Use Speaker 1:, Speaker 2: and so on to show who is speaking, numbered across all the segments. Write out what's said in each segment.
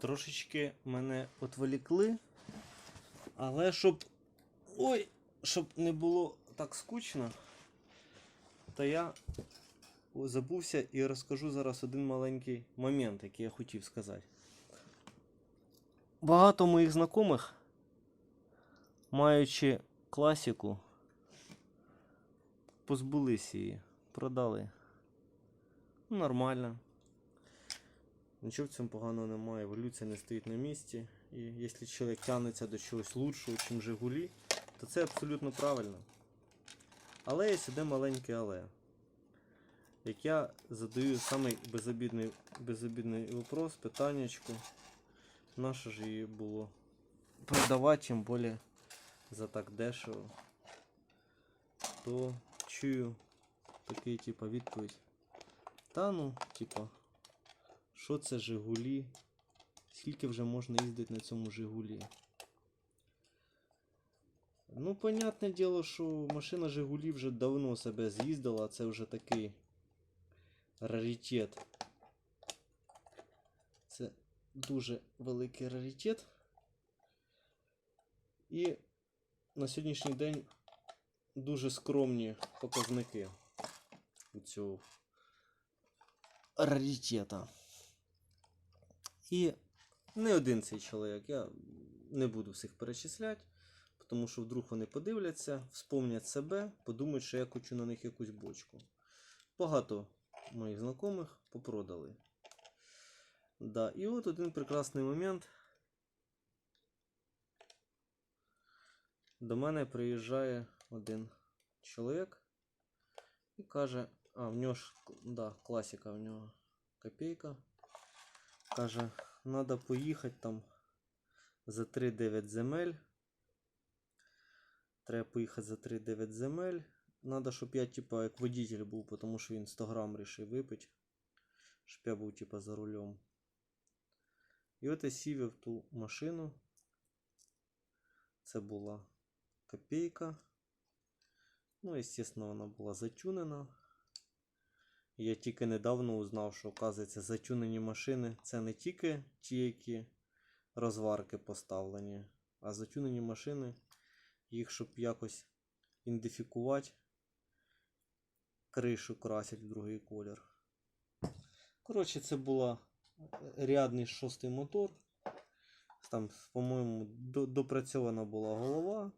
Speaker 1: Трошечки мене отволікли. Але щоб. Ой, щоб не було так скучно, то я забувся і розкажу зараз один маленький момент, який я хотів сказати. Багато моїх знайомих, маючи класіку, позбулись її, продали. Ну, Нормально. Нічого в цьому поганого немає, еволюція не стоїть на місці. І якщо чоловік тягнеться до чогось лучшого, ніж Жигулі, то це абсолютно правильно. Але є сюди маленьке але. Як я задаю самий безобідний, безобідний вопрос, питаннячку, наше ж її було продавати, тим більше за так дешево, то чую такий типа відповідь. Та ну, типа, що це Жигулі? Скільки вже можна їздити на цьому Жигулі? Ну, понятне діло, що машина Жигулі вже давно себе з'їздила, це вже такий раритет. Це дуже великий раритет. І на сьогоднішній день дуже скромні показники у цього раритета. І не один цей чоловік, я не буду всіх перечисляти, тому що вдруг вони подивляться, вспомнять себе, подумають, що я хочу на них якусь бочку. Багато моїх знайомих попродали. Да, і от один прекрасний момент. До мене приїжджає один чоловік і каже, а в нього ж да, класика, в нього копійка. Каже, треба поїхати там за 3-9 земель. Треба поїхати за 3-9 земель. Надо, щоб я, типа, як водитель був, тому що він 100 грам рішив випити. Щоб я був, типа, за рулем. І от я сів в ту машину. Це була копійка. Ну, звісно, вона була затюнена. Я тільки недавно узнав, що, оказується, затюнені машини це не тільки ті, які розварки поставлені, а затюнені машини, їх щоб якось ідентифікувати, кришу красять в другий колір. Коротше, це була рядний шостий мотор. Там, по-моєму, допрацьована була голова.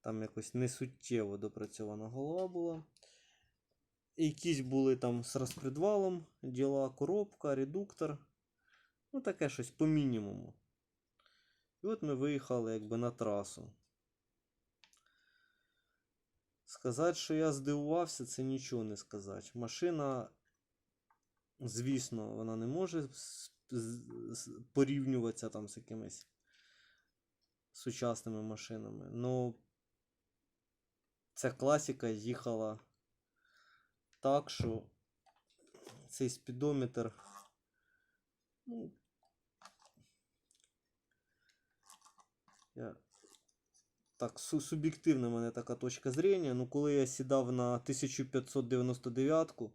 Speaker 1: Там якось несуттєво допрацьована голова була. Якісь були там з розпредвалом діла, коробка, редуктор. Ну, таке щось по мінімуму. І от ми виїхали якби на трасу. Сказати, що я здивувався, це нічого не сказати. Машина, звісно, вона не може порівнюватися там з якимись сучасними машинами. Ну, ця класика їхала так, що цей спідометр. Ну, я... Так, суб'єктивна в мене така точка зрення. Ну, коли я сідав на 1599-ку,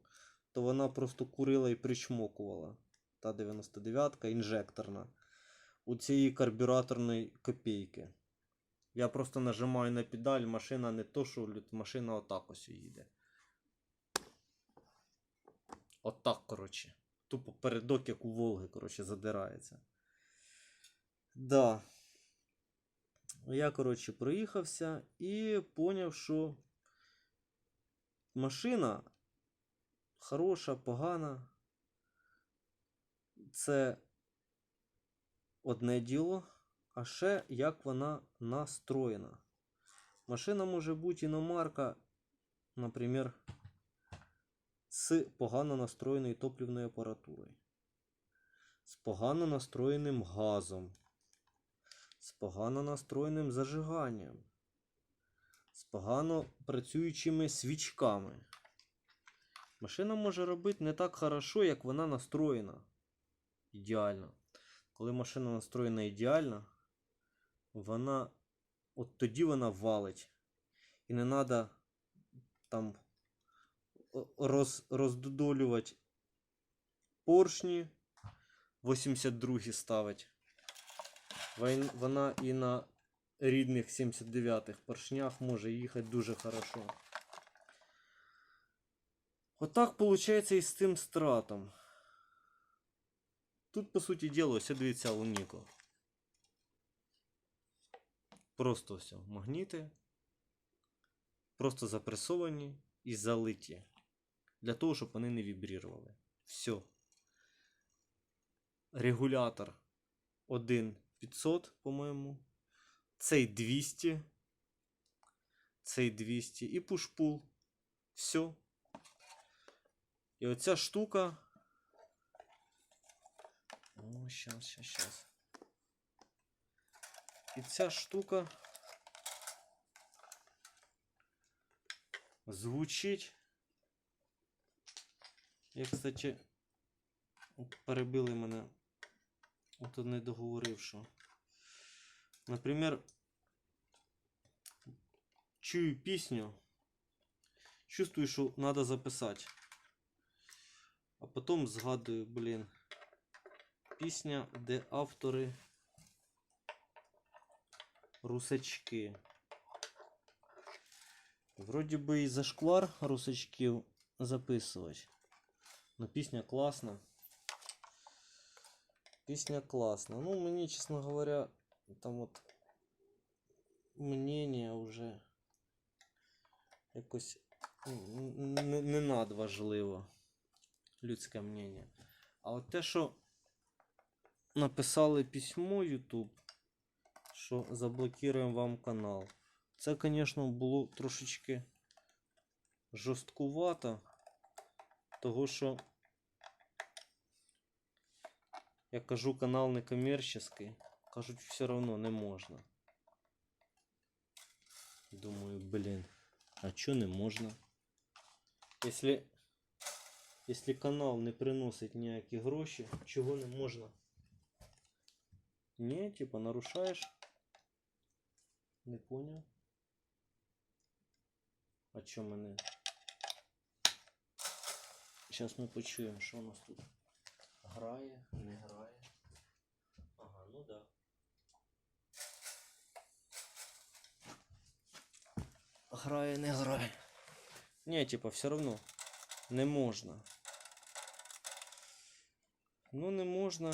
Speaker 1: то вона просто курила і причмокувала. Та 99-ка інжекторна. У цієї карбюраторної копійки. Я просто нажимаю на педаль, машина не то, що машина отак ось їде. Отак, коротше. Тупо передок, як у Волги, коротше, задирається. Да. Я, коротше, проїхався і поняв, що машина хороша, погана. Це одне діло, а ще як вона настроєна. Машина може бути іномарка, наприклад, з погано настроєною топливною апаратурою, з погано настроєним газом, з погано настроєним зажиганням, з погано працюючими свічками. Машина може робити не так хорошо, як вона настроєна. Ідеально. Коли машина настроєна ідеально, вона от тоді вона валить. І не треба там роз, роздодолювати поршні, 82 ставить. Вона і на рідних 79-х поршнях може їхати дуже хорошо. Отак виходить і з цим стратом. Тут, по суті діла, ось дивіться Уніко. Просто все. Магніти. Просто запресовані і залиті. Для того, щоб вони не вібрірували. Все. Регулятор 1500, по-моєму. Цей 200. Цей 200. І пушпул. Все. І оця штука. О, щас, щас, щас. І ця штука звучить. Я, кстати, перебили мене. От не договорив, що. Наприклад, чую пісню, чувствую, що треба записати. А потім згадую, блін, пісня, де автори русачки. Вроді би і зашквар русачків записувати. Но пісня класна. Пісня класна. Ну, мені, чесно говоря, там от мнення вже якось не, не надважливо. Людське мнення. А от те, що написали письмо YouTube, що заблокуємо вам канал. Це, звісно, було трошечки жорсткувато, того що я кажу, канал не коммерческий. Кажуть, все равно не можна. Думаю, блін, а чо не можна? Если, если канал не приносить ніякі гроші, чого не можна? Ні, типа нарушаєш. Не понял. А чо мене? Зараз ми почуємо, що у нас тут. Грає, не грає. Ага, ну да. Грає, не грає. Ні, типа, все равно не можна. Ну, не можна.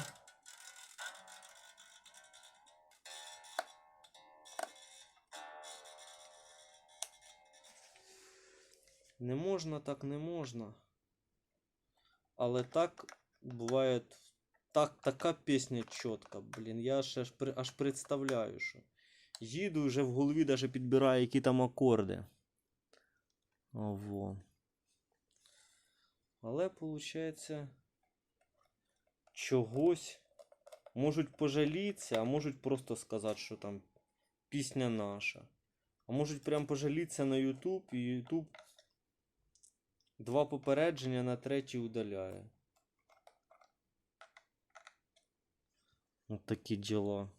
Speaker 1: Не можна, так не можна. Але так буває. Так, така пісня чітка, блін. Я ще аж, аж представляю, що. Їду вже в голові даже підбираю, які там акорди. Ово. Але виходить, чогось можуть пожалітися, а можуть просто сказати, що там пісня наша. А можуть прям пожалітися на YouTube, і YouTube два попередження на третій удаляє. От такі діла.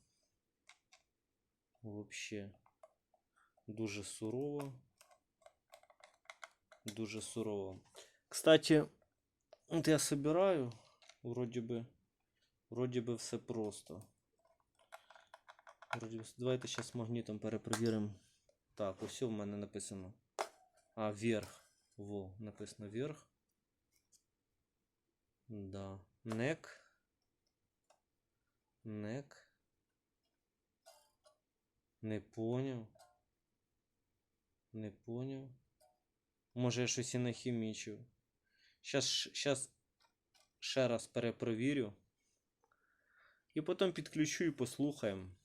Speaker 1: Вообще. Дуже сурово. Дуже сурово. Кстати, от я собираю. Вроді би. Вроді би все просто. Вроді би, давайте зараз магнітом перепровіримо. Так, ось в мене написано. А, вверх. Во, написано вверх. Да. Нек. Нек. Не поняв. Не поняв. Може я щось і нахімічив. Щас, щас ще раз перепровірю. І потім підключу і послухаємо.